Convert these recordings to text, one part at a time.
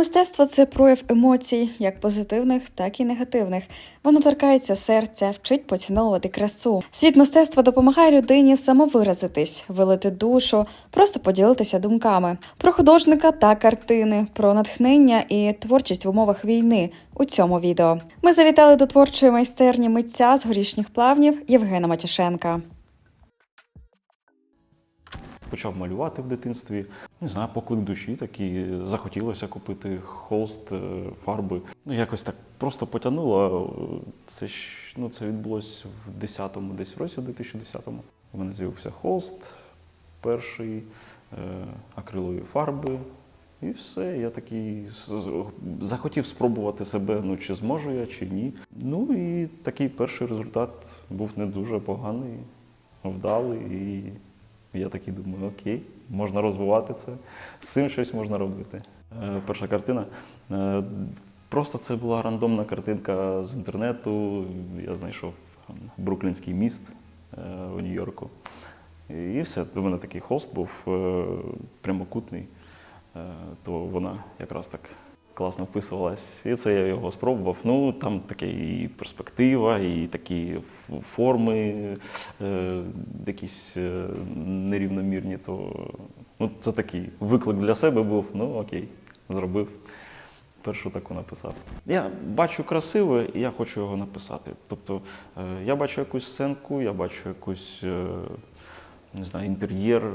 Мистецтво це прояв емоцій, як позитивних, так і негативних. Воно торкається серця, вчить поціновувати красу. Світ мистецтва допомагає людині самовиразитись, вилити душу, просто поділитися думками про художника та картини, про натхнення і творчість в умовах війни. У цьому відео ми завітали до творчої майстерні митця з горішніх плавнів Євгена Матюшенка. Почав малювати в дитинстві. Не знаю, поклик душі такий. Захотілося купити холст, е, фарби. Ну, якось так просто потягнуло. Це ж ну, це відбулось в 10-му десь році, в 2010-му. У мене з'явився холст перший, е, акрилові фарби. І все, я такий захотів спробувати себе, ну чи зможу я, чи ні. Ну і такий перший результат був не дуже поганий, вдалий. І я такий думаю, окей, можна розвивати це, з цим щось можна робити. Е, Перша картина. е, Просто це була рандомна картинка з інтернету. Я знайшов Бруклінський міст е, у Нью-Йорку. І все, у мене такий холст був е, прямокутний, то вона якраз так класно вписувалась. І це я його спробував. Ну, там таке і перспектива, і такі форми е, якісь е, нерівномірні. То ну, це такий виклик для себе був. Ну окей, зробив. Першу таку написав. Я бачу красиве, і я хочу його написати. Тобто е, я бачу якусь сценку, я бачу якусь не знаю, інтер'єр,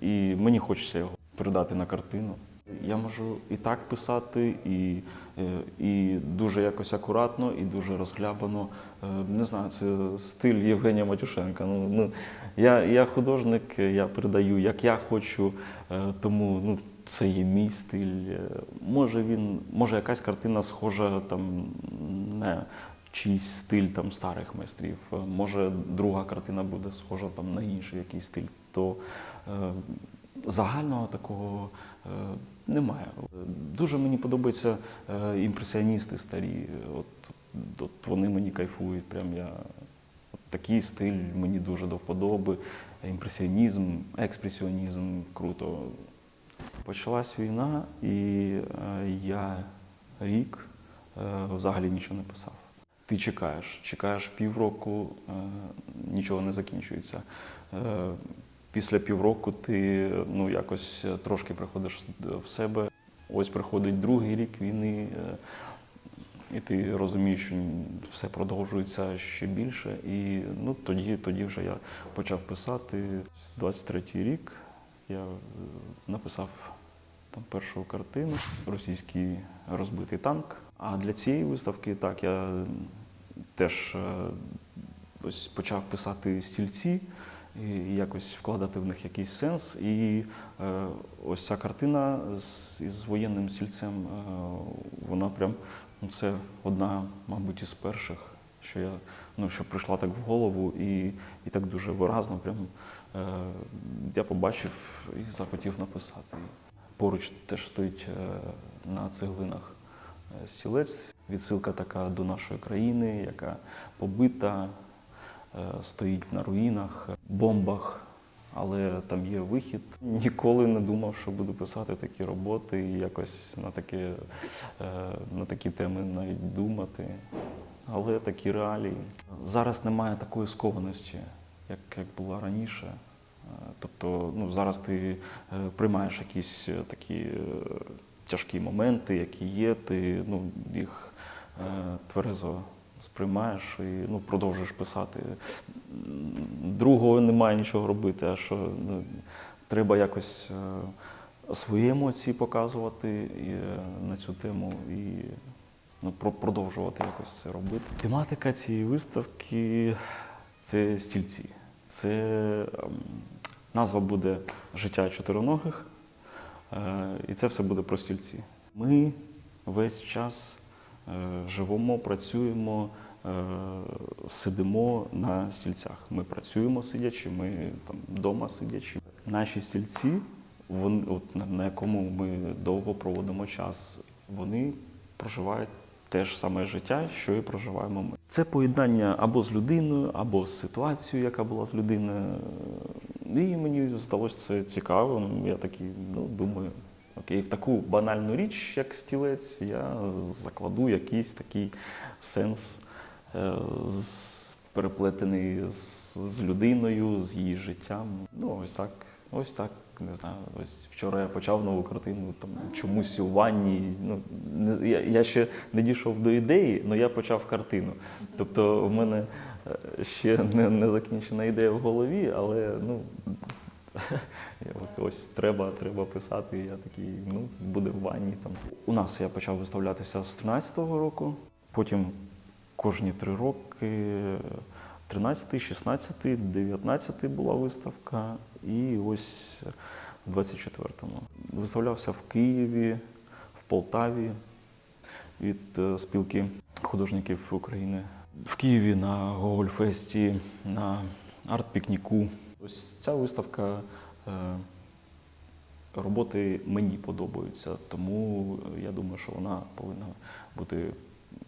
і мені хочеться його передати на картину. Я можу і так писати, і, е, і дуже якось акуратно, і дуже розхлябано. Е, Не знаю, це стиль Євгенія Матюшенка. Ну, ну, я, я художник, я передаю, як я хочу, е, тому ну, це є мій стиль. Може він, може якась картина схожа там на чийсь стиль там старих майстрів. Може друга картина буде схожа там на інший якийсь стиль. То загального такого е, немає. Дуже мені подобаються е, імпресіоністи старі. От, от вони мені кайфують. Прям я от такий стиль мені дуже до вподоби. Імпресіонізм, експресіонізм круто. Почалась війна, і е, я рік взагалі нічого не писав. Ти чекаєш, чекаєш півроку, нічого не закінчується. Е, Після півроку ти ну, якось трошки приходиш в себе. Ось приходить другий рік війни, е, і ти розумієш, що все продовжується ще більше. І ну, тоді, тоді вже я почав писати. 23-й рік я е, написав там першу картину Російський розбитий танк. А для цієї виставки так я теж е, ось почав писати стільці і якось вкладати в них якийсь сенс. І е, ось ця картина з, із воєнним стільцем, е, вона прям ну, це одна, мабуть, із перших, що я ну, що прийшла так в голову, і, і так дуже виразно. Прям е, я побачив і захотів написати. Поруч теж стоїть е, на цеглинах е, стілець. Відсилка така до нашої країни, яка побита, стоїть на руїнах, бомбах, але там є вихід. Ніколи не думав, що буду писати такі роботи і якось на, таке, е, на такі теми навіть думати. Але такі реалії. Зараз немає такої скованості, як, як була раніше. Е, Тобто ну, зараз ти е, приймаєш якісь е, такі е, тяжкі моменти, які є, ти ну, їх е, тверезо сприймаєш і ну, продовжуєш писати. Другого немає нічого робити, а що ну, треба якось е, свої емоції показувати е, на цю тему і ну, про- продовжувати якось це робити. Тематика цієї виставки це стільці. Це ем, назва буде Життя чотироногих, е, і це все буде про стільці. Ми весь час живемо, працюємо, е, сидимо на стільцях. Ми працюємо сидячи, ми там вдома сидячи. Наші стільці, вони, от, на, якому ми довго проводимо час, вони проживають те ж саме життя, що і проживаємо ми. Це поєднання або з людиною, або з ситуацією, яка була з людиною. І мені здалося це цікаво. Я такий, ну, думаю, Окей, в таку банальну річ, як стілець, я закладу якийсь такий сенс, е, переплетений з, людиною, з її життям. Ну, ось так, ось так. Не знаю, ось вчора я почав нову картину там чомусь у ванні. Ну я, я ще не дійшов до ідеї, але я почав картину. Тобто, в мене е, ще не, не закінчена ідея в голові, але ну Ось, ось треба, треба писати. Я такий, ну, буде в ванні там. У нас я почав виставлятися з 13-го року, потім кожні три роки. 13, 16, 19 була виставка, і ось в 24-му. Виставлявся в Києві, в Полтаві від е, спілки художників України. В Києві на Гогольфесті, на арт-пікніку. Ось ця виставка е, роботи мені подобаються, тому я думаю, що вона повинна бути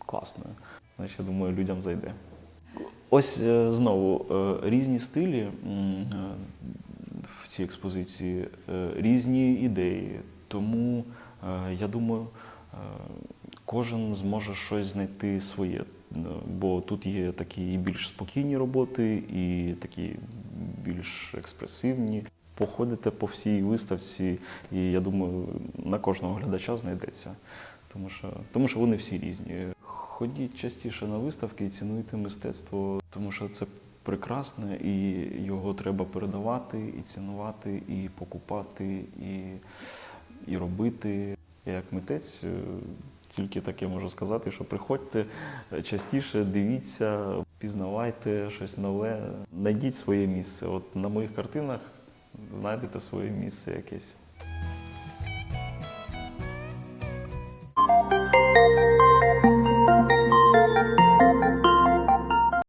класною. Значить, я думаю, людям зайде. Ось е, знову е, різні стилі е, в цій експозиції, е, різні ідеї. Тому е, я думаю, е, кожен зможе щось знайти своє. Е, Бо тут є такі більш спокійні роботи, і такі більш експресивні. Походите по всій виставці, і я думаю, на кожного глядача знайдеться. Тому що, тому що вони всі різні. Ходіть частіше на виставки і цінуйте мистецтво, тому що це прекрасне, і його треба передавати, і цінувати, і покупати, і, і робити. Як митець е, тільки таке можу сказати, що приходьте частіше, дивіться, пізнавайте щось нове, знайдіть своє місце. От на моїх картинах знайдете своє місце якесь.